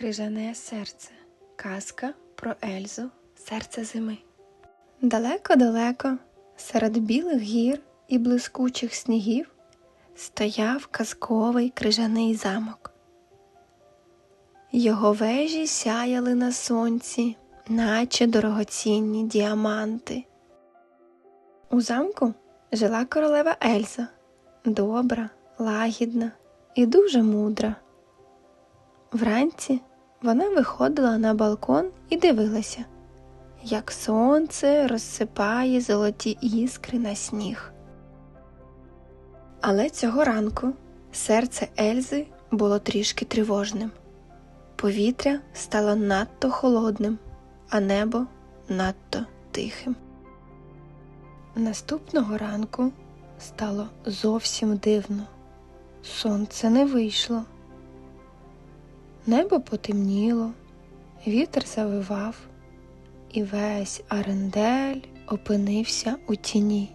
Крижане серце. Казка про Ельзу, серце зими. Далеко-далеко, серед білих гір і блискучих снігів, стояв казковий крижаний замок. Його вежі сяяли на сонці, наче дорогоцінні діаманти. У замку жила королева Ельза, добра, лагідна і дуже мудра. Вранці вона виходила на балкон і дивилася, як сонце розсипає золоті іскри на сніг. Але цього ранку серце Ельзи було трішки тривожним. Повітря стало надто холодним, а небо надто тихим. Наступного ранку стало зовсім дивно. Сонце не вийшло. Небо потемніло, вітер завивав, і весь Арендель опинився у тіні.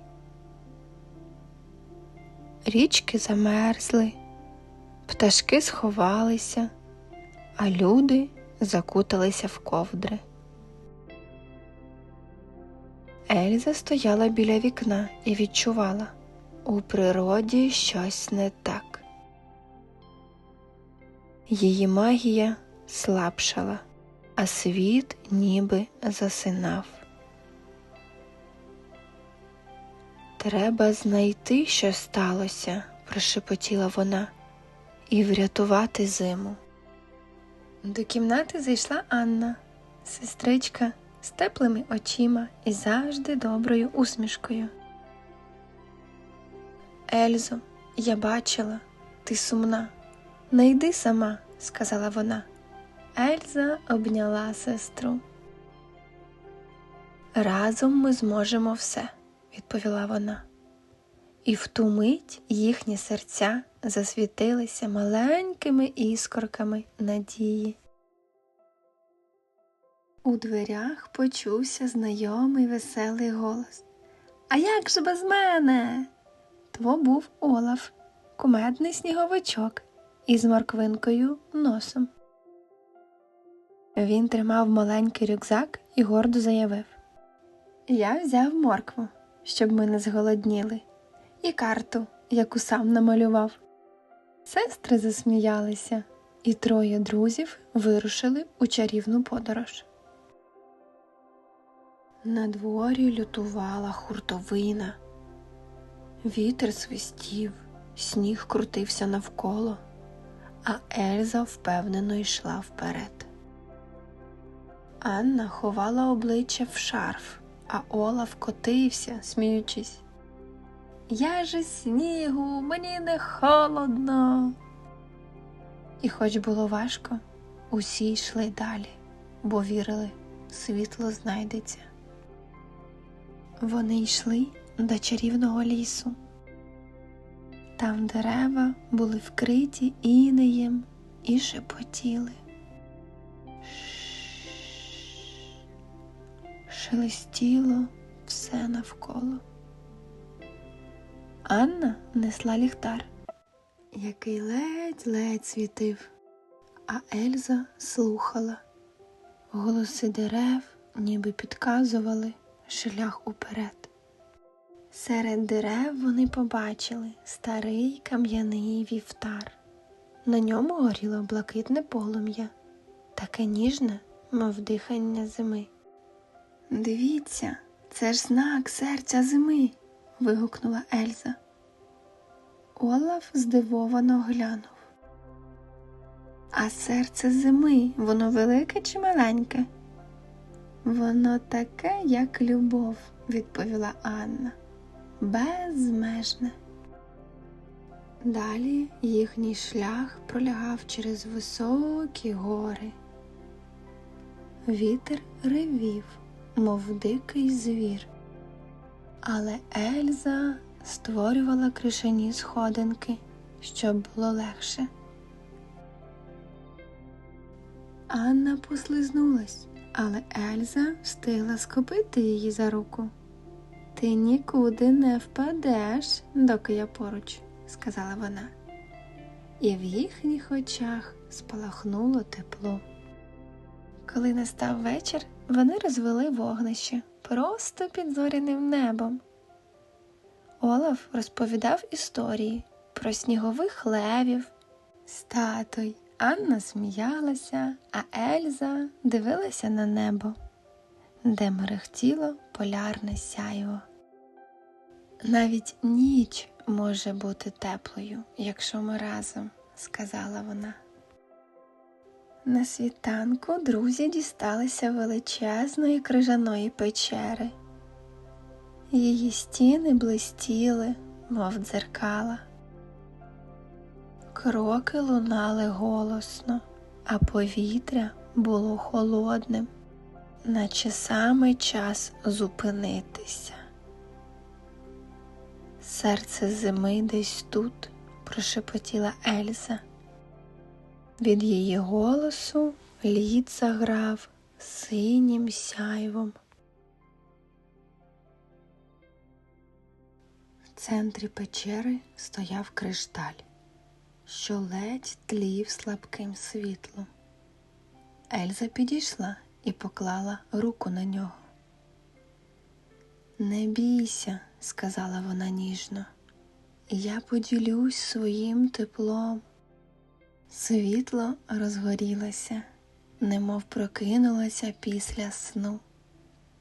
Річки замерзли, пташки сховалися, а люди закуталися в ковдри. Ельза стояла біля вікна і відчувала у природі щось не так. Її магія слабшала, а світ ніби засинав. Треба знайти, що сталося, прошепотіла вона, і врятувати зиму. До кімнати зайшла Анна, сестричка з теплими очима і завжди доброю усмішкою. Ельзо, я бачила, ти сумна. Не йди сама, сказала вона. Ельза обняла сестру. Разом ми зможемо все, відповіла вона. І в ту мить їхні серця засвітилися маленькими іскорками надії. У дверях почувся знайомий веселий голос. А як же без мене? То був Олаф, кумедний сніговичок із морквинкою носом. Він тримав маленький рюкзак і гордо заявив Я взяв моркву, щоб ми не зголодніли, і карту, яку сам намалював. Сестри засміялися, і троє друзів вирушили у чарівну подорож. На дворі лютувала хуртовина. Вітер свистів, сніг крутився навколо, а Ельза впевнено йшла вперед. Анна ховала обличчя в шарф, а Олаф котився, сміючись. Я ж із снігу, мені не холодно. І хоч було важко, усі йшли далі, бо вірили, світло знайдеться. Вони йшли до чарівного лісу. Там дерева були вкриті інеєм і шепотіли. Шелестіло все навколо. Анна несла ліхтар, який ледь-ледь світив, а Ельза слухала. Голоси дерев ніби підказували шлях уперед. Серед дерев вони побачили старий кам'яний вівтар. На ньому горіло блакитне полум'я, таке ніжне, мов дихання зими. Дивіться, це ж знак серця зими. вигукнула Ельза. Олаф здивовано глянув. А серце зими, воно велике чи маленьке? Воно таке, як любов, відповіла Анна. Безмежне. Далі їхній шлях пролягав через високі гори. Вітер ревів, мов дикий звір, але Ельза створювала кришені сходинки, щоб було легше. Анна послизнулась, але Ельза встигла схопити її за руку. Ти нікуди не впадеш, доки я поруч, сказала вона, і в їхніх очах спалахнуло тепло. Коли настав вечір, вони розвели вогнище просто під зоряним небом. Олаф розповідав історії про снігових левів, статуй. Анна сміялася, а Ельза дивилася на небо, де мерехтіло полярне сяйво. Навіть ніч може бути теплою, якщо ми разом, сказала вона. На світанку друзі дісталися величезної крижаної печери. Її стіни блистіли, мов дзеркала. Кроки лунали голосно, а повітря було холодним, наче саме час зупинитися. Серце зими десь тут, прошепотіла Ельза. Від її голосу лід заграв синім сяйвом. В центрі печери стояв кришталь, що ледь тлів слабким світлом. Ельза підійшла і поклала руку на нього. Не бійся, сказала вона ніжно, я поділюсь своїм теплом. Світло розгорілося, немов прокинулося після сну.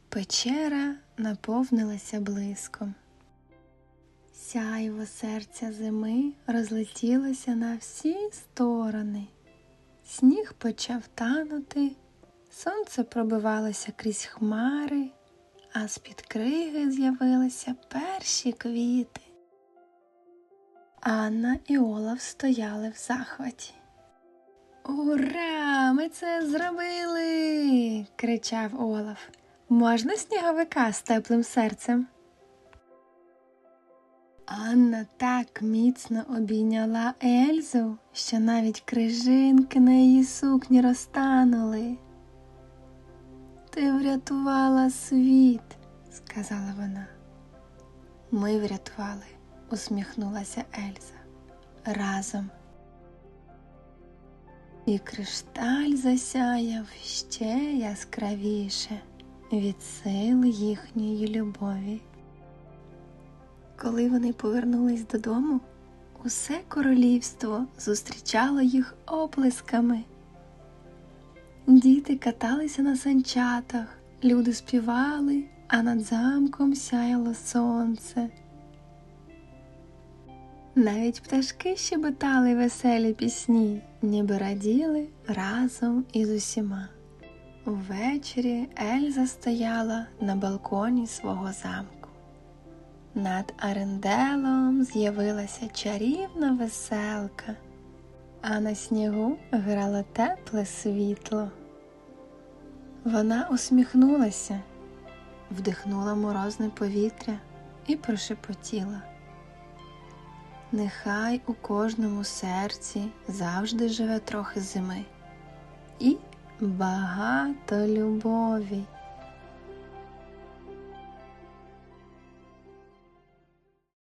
Печера наповнилася блиском. Сяйво серця зими розлетілося на всі сторони. Сніг почав танути, сонце пробивалося крізь хмари, а з-під криги з'явилися перші квіти. Анна і Олаф стояли в захваті. Ура! Ми це зробили! кричав Олаф. Можна сніговика з теплим серцем? Анна так міцно обійняла Ельзу, що навіть крижинки на її сукні розтанули. Ти врятувала світ, сказала вона. Ми врятували, усміхнулася Ельза. Разом. І кришталь засяяв ще яскравіше від сил їхньої любові. Коли вони повернулись додому, усе королівство зустрічало їх оплесками. Діти каталися на санчатах, люди співали, а над замком сяяло сонце. Навіть пташки щебетали веселі пісні, ніби раділи разом із усіма. Увечері Ельза стояла на балконі свого замку. Над Аренделом з'явилася чарівна веселка, а на снігу грало тепле світло. Вона усміхнулася, вдихнула морозне повітря і прошепотіла. Нехай у кожному серці завжди живе трохи зими і багато любові.